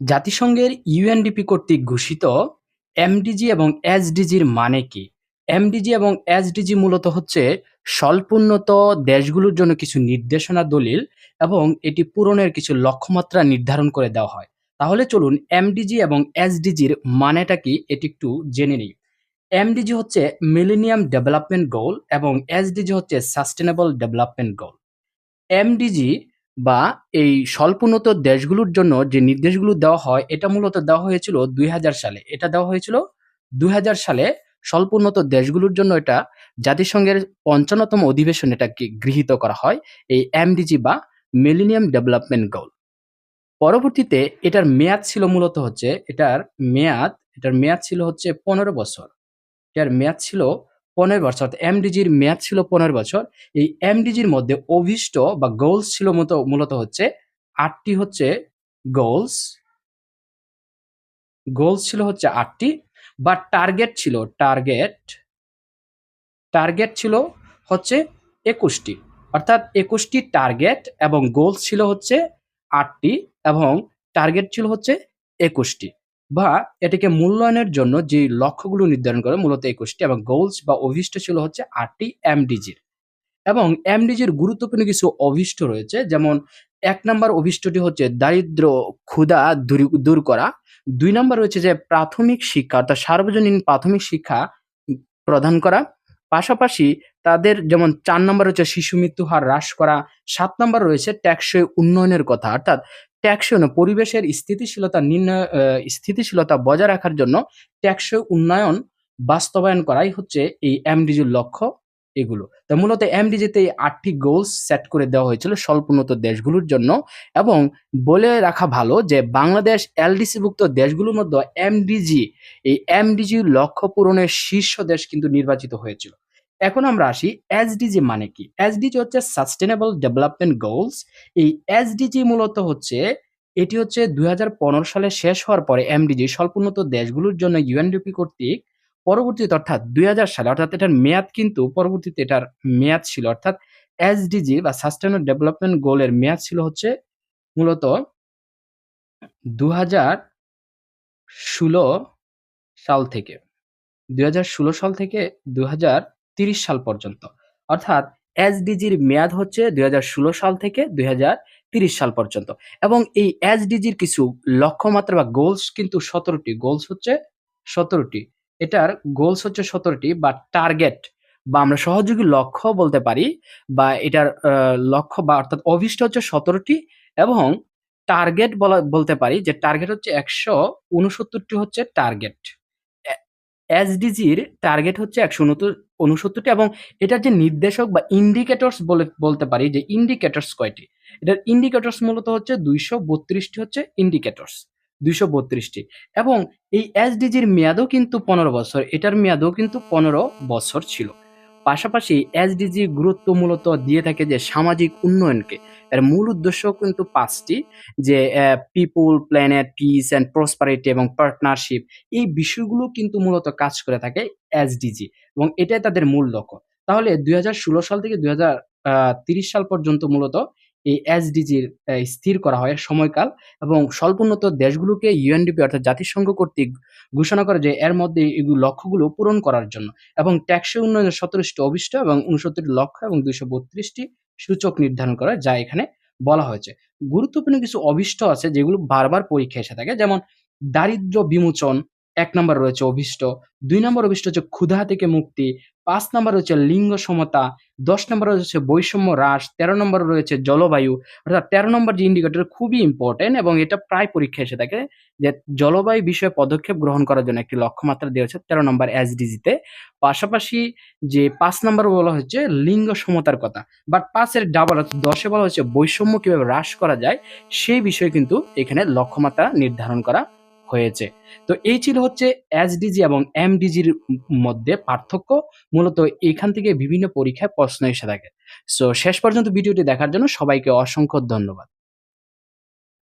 জাতিসংঘের ইউএনডিপি কর্তৃক ঘোষিত এমডিজি এবং এসডিজির মানে কি? এমডিজি এবং এসডিজি মূলত হচ্ছে স্বল্পোন্নত দেশগুলোর জন্য কিছু নির্দেশনা দলিল এবং এটি পূরণের কিছু লক্ষ্যমাত্রা নির্ধারণ করে দেওয়া হয়। তাহলে চলুন এমডিজি এবং এসডিজির মানেটা কি এটি একটু জেনে নিই। এমডিজি হচ্ছে মিলেনিয়াম ডেভেলপমেন্ট গোল এবং এসডিজি হচ্ছে সাস্টেনেবল ডেভেলপমেন্ট গোল। এমডিজি বা এই স্বল্পোন্নত দেশগুলোর জন্য যে নির্দেশগুলো দেওয়া হয়, এটা মূলত দেওয়া হয়েছিল দুই হাজার সালে। এটা দেওয়া হয়েছিল দুই হাজার সালে স্বল্পোন্নত দেশগুলোর জন্য এটা জাতিসংঘের পঞ্চান্নতম অধিবেশন এটাকে গৃহীত করা হয়, এই এমডিজি বা মিলেনিয়াম ডেভেলপমেন্ট গোল পরবর্তীতে এটার মেয়াদ ছিল মূলত হচ্ছে, এটার মেয়াদ এটার মেয়াদ ছিল হচ্ছে পনেরো বছর। এটার মেয়াদ ছিল পনেরো বছর এমডিজির মেয়াদ ছিল পনেরো বছর। এই এমডিজির মধ্যে অভিষ্ট বা গোলস ছিল মূলত হচ্ছে আটটি হচ্ছে গোলস গোলস ছিল হচ্ছে আটটি, বা টার্গেট ছিল টার্গেট টার্গেট ছিল হচ্ছে একুশটি। অর্থাৎ একুশটি টার্গেট এবং গোলস ছিল হচ্ছে আটটি এবং টার্গেট ছিল হচ্ছে একুশটি। বা এটিকে মূল্যায়নের জন্য যে লক্ষ্যগুলো নির্ধারণ করে, মূলত একুশটি, এবং গোলস বা অভিষ্ট ছিল হচ্ছে আটটি এমডিজির এবং এমডিজির গুরুত্বপূর্ণ কিছু অভিষ্ট রয়েছে, যেমন এক নম্বর অভিষ্টটি হচ্ছে দারিদ্র ক্ষুধা দূর করা। দুই নম্বর রয়েছে যে প্রাথমিক শিক্ষা, অর্থাৎ সার্বজনীন প্রাথমিক শিক্ষা প্রদান করা। পাশাপাশি তাদের যেমন চার নম্বর হচ্ছে শিশু মৃত্যু হার হ্রাস করা। সাত নম্বর রয়েছে ট্যাক্সই উন্নয়নের কথা, অর্থাৎ ট্যাক্সই পরিবেশের স্থিতিশীলতা নির্ণয় স্থিতিশীলতা বজায় রাখার জন্য ট্যাক্সই উন্নয়ন বাস্তবায়ন করাই হচ্ছে এই এমডিজির লক্ষ্য এগুলো। তো মূলত এমডিজিতে এই আটটি গোলস সেট করে দেওয়া হয়েছিল স্বল্পোন্নত দেশগুলোর জন্য এবং বলে রাখা ভালো যে বাংলাদেশ এলডিসিভুক্ত দেশগুলোর মধ্যে এমডিজি, এই এমডিজি লক্ষ্য পূরণের শীর্ষ দেশ কিন্তু নির্বাচিত হয়েছিল। এখন আমরা আসি এসডিজি মানে কি? এসডিজি হচ্ছে সাস্টেনেবল ডেভেলপমেন্ট গোলস এই এসডিজি মূলত হচ্ছে, এটি হচ্ছে দু হাজার পনেরো সালে শেষ হওয়ার পরে এমডিজি স্বল্পোন্নত দেশগুলোর জন্য ইউএনডিপি কর্তৃক পরবর্তীতে, অর্থাৎ দুই সালে, অর্থাৎ এটার মেয়াদ কিন্তু পরবর্তীতে এটার মেয়াদ ছিল, অর্থাৎ এসডিজি বা সাস্টেনেবল ডেভেলপমেন্ট গোলের মেয়াদ ছিল হচ্ছে মূলত দু ষোলো সাল থেকে। দুই হাজার ষোলো সাল থেকে দু সাল পর্যন্ত। অর্থাৎ এসডিজির মেয়াদ হচ্ছে দুই হাজার ষোলো সাল থেকে দুই সাল পর্যন্ত। এবং এই এসডিজির কিছু লক্ষ্যমাত্রা বা গোলস কিন্তু সতেরোটি। গোলস হচ্ছে সতেরোটি। এটার গোলস হচ্ছে সতেরোটি বা টার্গেট বা আমরা সহযোগী লক্ষ্য বলতে পারি বা এটার লক্ষ্য বা অর্থাৎ অভিষ্ট হচ্ছে সতেরোটি এবং টার্গেট বলা, বলতে পারি যে টার্গেট হচ্ছে একশো উনসত্তরটি হচ্ছে টার্গেট এসডিজির টার্গেট হচ্ছে একশো উনসত্তরটি এবং এটার যে নির্দেশক বা ইন্ডিকেটরস বলে, বলতে পারি যে ইন্ডিকেটরস কয়টি? এটার ইন্ডিকেটরস মূলত হচ্ছে দুইশো বত্রিশটি হচ্ছে ইন্ডিকেটরস দুইশো বত্রিশটি এবং এই এসডিজির মেয়াদও কিন্তু পনেরো বছর, এটার মেয়াদও কিন্তু পনেরো বছর ছিল। পাশাপাশি এসডিজি গুরুত্ব মূলত দিয়ে থাকে যে সামাজিক উন্নয়নকে। এর মূল উদ্দেশ্য কিন্তু পাঁচটি, যে people planet peace and prosperity এবং পার্টনারশিপ এই বিষয়গুলো কিন্তু মূলত কাজ করে থাকে এসডিজি এবং এটাই তাদের মূল লক্ষ্য। তাহলে দুই হাজার ষোলো সাল থেকে দুই সাল পর্যন্ত মূলত এই এসডিজির স্থির করা হয় সময়কাল এবং স্বল্পোন্নত দেশগুলোকে ইউএনডিপি অর্থাৎ জাতিসংঘ কর্তৃক ঘোষণা করে যে এর মধ্যে এগুলো লক্ষ্যগুলো পূরণ করার জন্য এবং ট্যাক্সে উন্নয়নের সতেরোটি অভিষ্ট এবং উনসত্তরটি লক্ষ্য এবং দুইশো বত্রিশটি সূচক নির্ধারণ করা যা এখানে বলা হয়েছে। গুরুত্বপূর্ণ কিছু অভিষ্ট আছে যেগুলো বারবার পরীক্ষা এসে থাকে, যেমন দারিদ্র বিমোচন এক নম্বর রয়েছে অভিষ্ট, দুই নম্বর অভিষ্ট হচ্ছে ক্ষুধা থেকে মুক্তি পাঁচ নম্বর রয়েছে লিঙ্গ সমতা, দশ নম্বর রয়েছে বৈষম্য হ্রাস, তেরো নম্বর রয়েছে জলবায়ু। অর্থাৎ তেরো নম্বর যে ইন্ডিকেটর খুবই ইম্পর্টেন্ট এবং এটা প্রায় পরীক্ষা এসে থাকে যে জলবায়ু বিষয়ে পদক্ষেপ গ্রহণ করার জন্য একটি লক্ষ্যমাত্রা দেওয়া হচ্ছে তেরো নম্বর এসডিজিতে পাশাপাশি যে পাঁচ নম্বর বলা হচ্ছে লিঙ্গ সমতার কথা বাট পাঁচের ডাবল অর্থাৎ দশে বলা হচ্ছে বৈষম্য কীভাবে হ্রাস করা যায়, সেই বিষয়ে কিন্তু এখানে লক্ষ্যমাত্রা নির্ধারণ করা হয়েছে। তো এই ছিল হচ্ছে এসডিজি এবং এমডিজির মধ্যে পার্থক্য। মূলত এখান থেকে বিভিন্ন পরীক্ষায় প্রশ্ন এসে থাকে। সো শেষ পর্যন্ত ভিডিওটি দেখার জন্য সবাইকে অসংখ্য ধন্যবাদ।